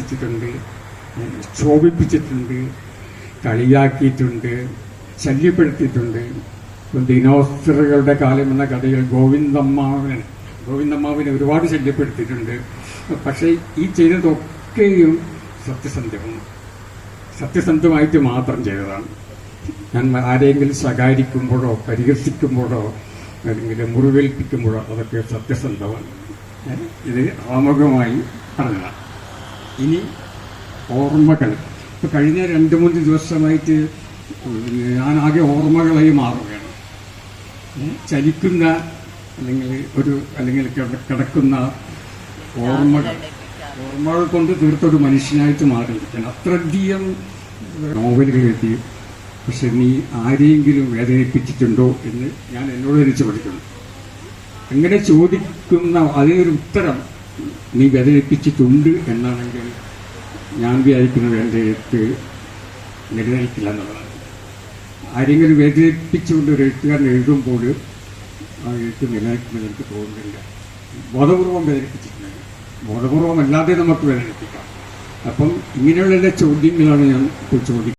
പരിഹസിച്ചിട്ടുണ്ട് ക്ഷോഭിപ്പിച്ചിട്ടുണ്ട് കളിയാക്കിയിട്ടുണ്ട് ശല്യപ്പെടുത്തിയിട്ടുണ്ട്. ഇപ്പം ദിനോസറുകളുടെ കാലം എന്ന കഥയിൽ ഗോവിന്ദമ്മാവിനെ ഗോവിന്ദമ്മാവിനെ ഒരുപാട് ശല്യപ്പെടുത്തിയിട്ടുണ്ട്. പക്ഷേ ഈ ചെയ്തതൊക്കെയും സത്യസന്ധമാണ് സത്യസന്ധമായിട്ട് മാത്രം ചെയ്തതാണ്. ഞാൻ ആരെങ്കിലും ശകാരിക്കുമ്പോഴോ പരിഹസിക്കുമ്പോഴോ അല്ലെങ്കിൽ മുറിവേൽപ്പിക്കുമ്പോഴോ അതൊക്കെ സത്യസന്ധമാണ്? ഇത് ആമുഖമായി പറഞ്ഞതാണ്. ഇനി ഓർമ്മകൾ. ഇപ്പൊ കഴിഞ്ഞ രണ്ട് മൂന്ന് ദിവസമായിട്ട് ഞാൻ ആകെ ഓർമ്മകളായി മാറുകയാണ്? ചലിക്കുന്ന അല്ലെങ്കിൽ ഒരു അല്ലെങ്കിൽ കിടക്കുന്ന ഓർമ്മകൾ. ഓർമ്മകൾ കൊണ്ട് തീർത്തൊരു മനുഷ്യനായിട്ട് മാറിയിരിക്കണം അത്രയധികം നോവലുകൾ എഴുതി പക്ഷെ നീ ആരെയെങ്കിലും വേദനിപ്പിച്ചിട്ടുണ്ടോ എന്ന് ഞാൻ എന്നോട് തന്നെ പഠിക്കുന്നു. അങ്ങനെ ചോദിക്കുന്ന അതിനൊരു ഉത്തരം നീ വേദനിപ്പിച്ചിട്ടുണ്ട് എന്നാണെങ്കിൽ ഞാൻ വിചാരിക്കുന്നത് എന്റെ എഴുത്ത് നിലനിൽക്കില്ല എന്നുള്ളതാണ്. ആരെങ്കിലും വേദനിപ്പിച്ചുകൊണ്ട് ഒരു എഴുത്തുകാരൻ എഴുതുമ്പോൾ ആ എഴുത്ത് നിലനിൽക്കുമെന്ന് എനിക്ക് തോന്നുന്നില്ല. ബോധപൂർവം വേദനിപ്പിച്ചിട്ടുണ്ടെങ്കിൽ ബോധപൂർവം അല്ലാതെ നമുക്ക് വേദനിപ്പിക്കാം അപ്പം ഇങ്ങനെയുള്ള ചോദ്യങ്ങളാണ് ഞാൻ ചോദിക്കുന്നത്.